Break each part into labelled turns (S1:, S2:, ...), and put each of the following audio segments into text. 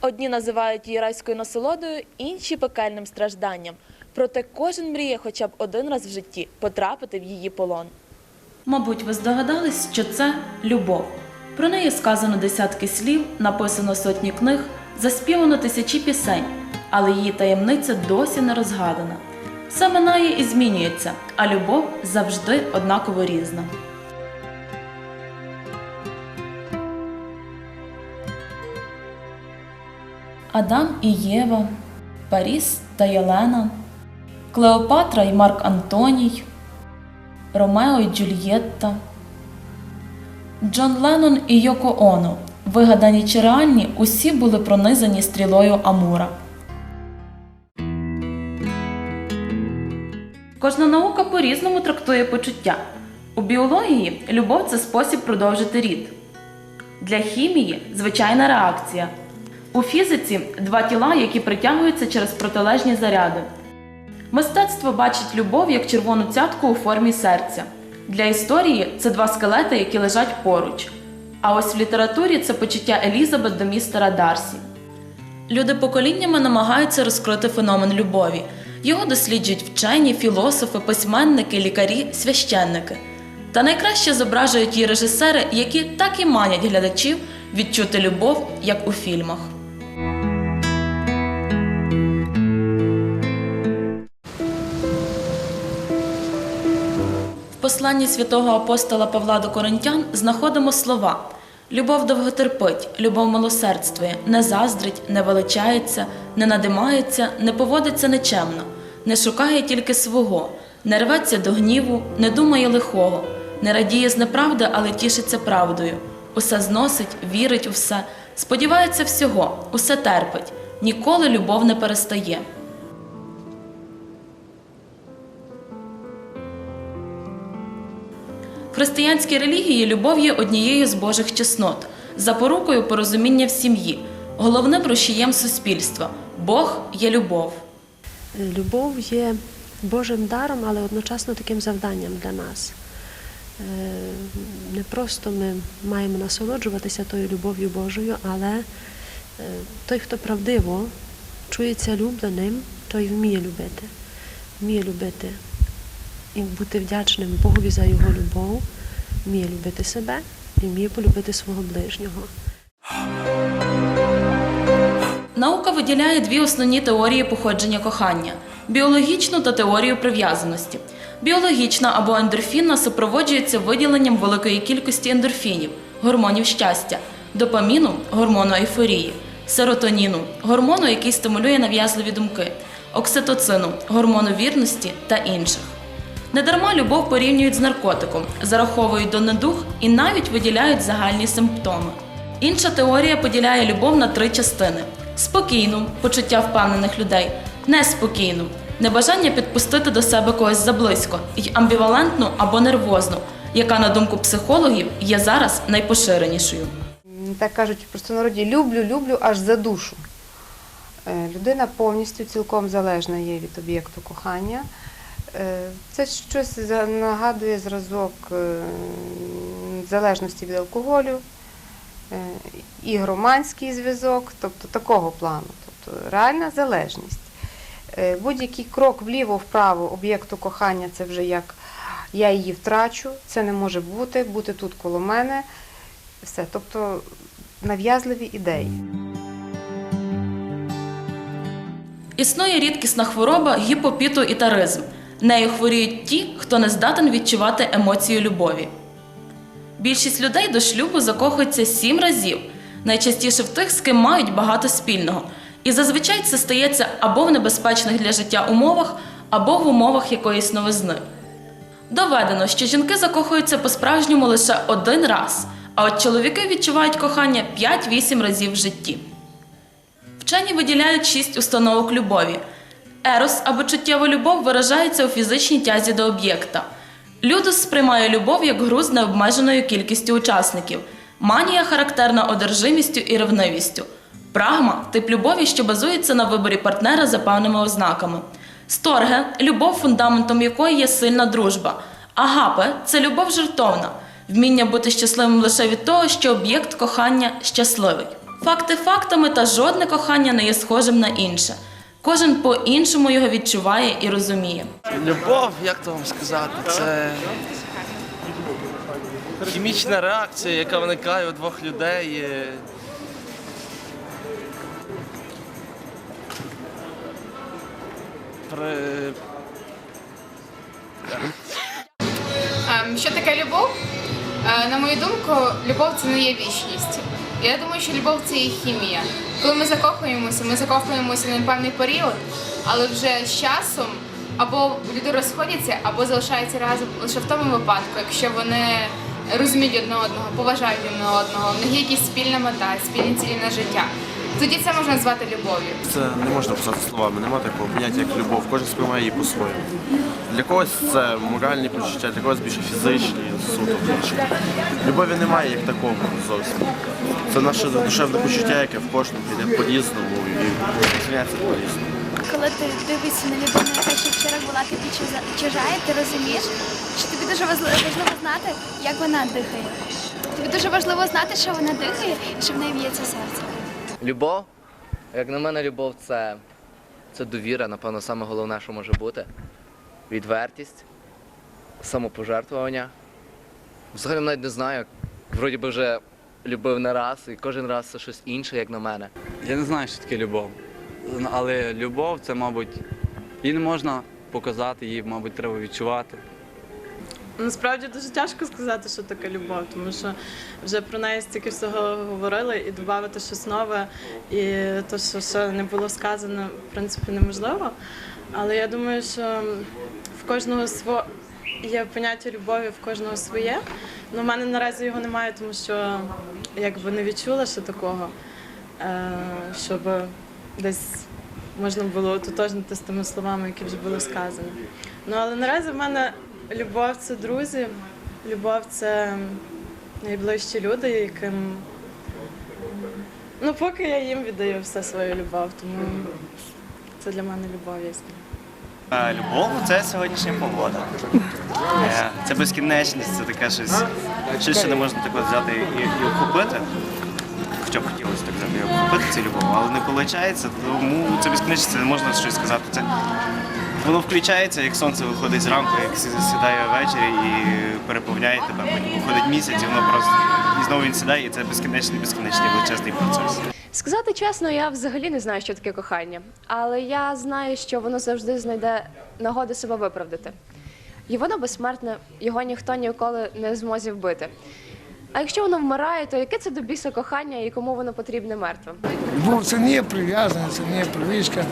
S1: Одні називають її райською насолодою, інші пекельним стражданням. Проте кожен мріє хоча б один раз в житті потрапити в її полон.
S2: Мабуть, ви здогадались, що це любов. Про неї сказано десятки слів, написано сотні книг, заспівано тисячі пісень, але її таємниця досі не розгадана. Все минає і змінюється, а любов завжди однаково різна. Адам і Єва, Паріс та Єлена, Клеопатра і Марк Антоній, Ромео і Джульєтта, Джон Леннон і Йоко Оно, вигадані чи реальні, усі були пронизані стрілою Амура. Кожна наука по-різному трактує почуття. У біології любов це спосіб продовжити рід. Для хімії звичайна реакція. У фізиці два тіла, які притягуються через протилежні заряди. Мистецтво бачить любов як червону цятку у формі серця. Для історії це два скелети, які лежать поруч. А ось в літературі це почуття Елізабет до містера Дарсі. Люди поколіннями намагаються розкрити феномен любові. Його досліджують вчені, філософи, письменники, лікарі, священники. Та найкраще зображують її режисери, які так і манять глядачів відчути любов, як у фільмах. Посланні святого апостола Павла до Коринтян знаходимо слова: Любов довготерпить, любов милосердствує, не заздрить, не величається, не надимається, не поводиться нечемно, не шукає тільки свого, не рветься до гніву, не думає лихого, не радіє з неправди, але тішиться правдою. Усе зносить, вірить у все, сподівається всього, усе терпить, ніколи любов не перестає. Християнській релігії любов є однією з Божих чеснот, запорукою порозуміння в сім'ї, головним рушієм суспільства. Бог є любов.
S3: Любов є Божим даром, але одночасно таким завданням для нас. Е, Не просто ми маємо насолоджуватися тою любов'ю Божою, але е, той, хто правдиво чується любленим, той вміє любити. Вміє любити і бути вдячним Богові за його любов, вміє любити себе і вміє полюбити свого ближнього.
S2: Наука виділяє дві основні теорії походження кохання: біологічну та теорію прив'язаності. Біологічна або ендорфінна супроводжується виділенням великої кількості ендорфінів, гормонів щастя, допаміну гормону ейфорії, серотоніну гормону, який стимулює нав'язливі думки, окситоцину гормону вірності та інших. Недарма любов порівнюють з наркотиком, зараховують до недуг і навіть виділяють загальні симптоми. Інша теорія поділяє любов на три частини: спокійну почуття впевнених людей, неспокійну небажання підпустити до себе когось заблизько, і амбівалентну або нервозну, яка, на думку психологів, є зараз найпоширенішою.
S4: Так кажуть в простонароді, люблю, люблю аж за душу. Е, Людина повністю цілком залежна є від об'єкту кохання. Е, Це щось нагадує зразок е, залежності від алкоголю, е, ігроманський зв'язок, тобто такого плану, тобто реальна залежність. Будь-який крок вліво-вправо об'єкту кохання це вже як я її втрачу, це не може бути, бути тут коло мене. Все, тобто нав'язливі ідеї.
S2: Існує рідкісна хвороба гіпопітоітаризм. Нею хворіють ті, хто не здатен відчувати емоцію любові. Більшість людей до шлюбу закохуються сім разів, найчастіше в тих, з ким мають багато спільного. І зазвичай це стається або в небезпечних для життя умовах, або в умовах якоїсь новизни. Доведено, що жінки закохуються по-справжньому лише один раз, а от чоловіки відчувають кохання 5-8 разів в житті. Вчені виділяють шість установок любові. Ерос або чуттєва любов виражається у фізичній тязі до об'єкта. Людус сприймає любов як гру з необмеженою кількістю учасників. Манія характерна одержимістю і ревнивістю. Прагма тип любові, що базується на виборі партнера за певними ознаками. Сторге любов, фундаментом якої є сильна дружба. Агапе це любов жертовна, вміння бути щасливим лише від того, що об'єкт кохання щасливий. Факти фактами, та жодне кохання не є схожим на інше. Кожен по-іншому його відчуває і розуміє.
S5: Любов, як то вам сказати, це хімічна реакція, яка виникає у двох людей. При...
S6: Ем, Що таке любов? Е, На мою думку, любов це не є вічність. Я думаю, що любов це є хімія. Коли ми закохуємося, ми закохуємося на певний період, але вже з часом або люди розходяться, або залишаються разом лише в тому випадку, якщо вони розуміють одне одного, поважають одне одного, в них є якісь спільна мета, спільні цілі на життя. Тоді це можна назвати любов'ю.
S7: Це не можна писати словами, немає такого поняття, як любов. Кожен сприймає її по-своєму. Для когось це моральні почуття, для когось більше фізичні, суто. Любові немає як такого зовсім. Це наше душевне почуття, яке в кожному піде по-різному і розміняється по-різному.
S8: Коли ти дивишся на людину, яка ще вчора була тобі чужа- і ти розумієш, що тобі дуже важливо, важливо знати, як вона дихає. Тобі дуже важливо знати, що вона дихає і що в неї б'ється серце.
S9: Любов, як на мене, любов це, це довіра, напевно, саме головне, що може бути. Відвертість, самопожертвування. Взагалі навіть не знаю. Вроді би вже любив не раз, і кожен раз це щось інше, як на мене.
S10: Я не знаю, що таке любов. Але любов це, мабуть, її не можна показати, її, мабуть, треба відчувати.
S11: Насправді дуже тяжко сказати, що таке любов, тому що вже про неї стільки всього говорили, і додати щось нове, і те, що ще не було сказано, в принципі, неможливо. Але я думаю, що в кожного сво... є поняття любові, в кожного своє. Ну, в мене наразі його немає, тому що якби не відчула ще такого, е, щоб десь можна було ототожнити з тими словами, які вже були сказані. Ну але наразі в мене любов це друзі, любов це найближчі люди, яким ну поки я їм віддаю все свою любов, тому це для мене любов ясна.
S12: Любов це сьогоднішня погода. Е, Це безкінечність, це таке щось, щось, що не можна так взяти і, і охопити. Хоча б хотілося так взяти і охопити цю любов, але не виходить, тому це безкінечність, це не можна щось сказати. Це воно включається, як сонце виходить зранку, як сі- сідає ввечері і переповняє тебе. Потім виходить місяць, і воно просто і знову він сідає, і це безкінечний, безкінечний величезний процес.
S13: Сказати чесно, я взагалі не знаю, що таке кохання, але я знаю, що воно завжди знайде нагоду себе виправдати. І воно безсмертне, його ніхто ніколи не зможе вбити. А якщо воно вмирає, то яке це до біса кохання і кому воно потрібне мертвим?
S14: Любов це не є прив'язаність, це не є привичка,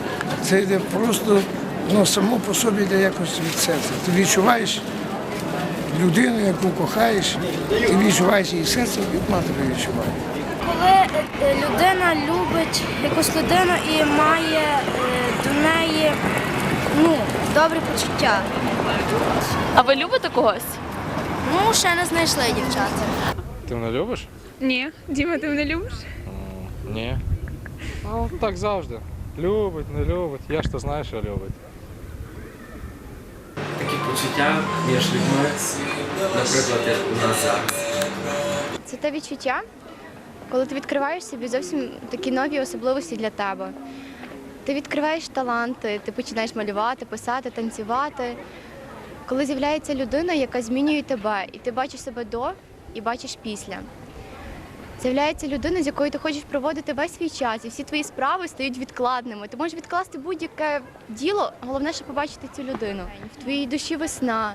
S14: це йде просто ну, само по собі йде якось від серця. Ти відчуваєш людину, яку кохаєш, ти відчуваєш її серце, як матері відчуває.
S8: Коли е, людина любить якусь людину і має е, до неї ну, добре почуття.
S1: А ви любите когось?
S8: Ну, ще не знайшли дівчата.
S10: Ти мене любиш?
S6: Ні, Діма, ти мене любиш?
S10: Ні. Ну, так завжди. Любить, не любить. Я ж то знаю, що любить.
S9: Такі почуття між людьми, наприклад, як у нас зараз.
S8: Це те відчуття, коли ти відкриваєш собі зовсім такі нові особливості для тебе. Ти відкриваєш таланти, ти починаєш малювати, писати, танцювати. Коли з'являється людина, яка змінює тебе, і ти бачиш себе до і бачиш після. З'являється людина, з якою ти хочеш проводити весь свій час, і всі твої справи стають відкладними. Ти можеш відкласти будь-яке діло, головне, щоб побачити цю людину. В твоїй душі весна.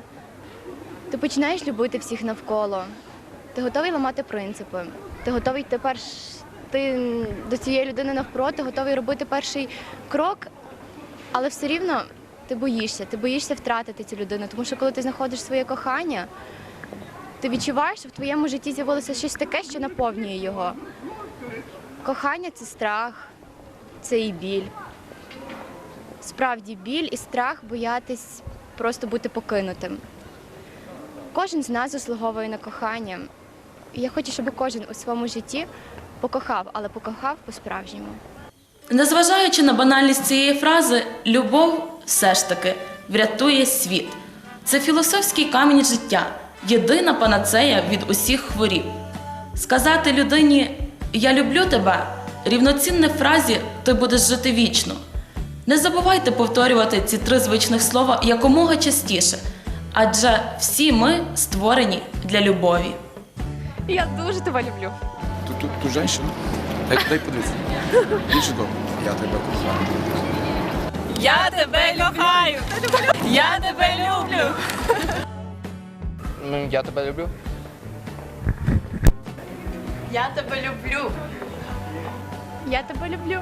S8: Ти починаєш любити всіх навколо. Ти готовий ламати принципи. Ти готовий тепер ти до цієї людини навпроти, готовий робити перший крок, але все рівно ти боїшся. Ти боїшся втратити цю людину. Тому що коли ти знаходиш своє кохання, ти відчуваєш, що в твоєму житті з'явилося щось таке, що наповнює його. Кохання це страх, це і біль. Справді біль і страх боятись просто бути покинутим. Кожен з нас заслуговує на кохання. Я хочу, щоб кожен у своєму житті покохав, але покохав по-справжньому.
S2: Незважаючи на банальність цієї фрази, любов все ж таки врятує світ. Це філософський камінь життя, єдина панацея від усіх хворіб. Сказати людині Я люблю тебе рівноцінне фразі Ти будеш жити вічно. Не забувайте повторювати ці три звичних слова якомога частіше, адже всі ми створені для любові.
S13: Я дуже тебе люблю.
S7: Ту, ту, ту женщину? Дай, дай подивитися. Більше того, я тебе кохаю.
S2: Я тебе кохаю! Я тебе люблю!
S9: Ну, я тебе люблю.
S2: Я тебе люблю!
S8: Я тебе люблю.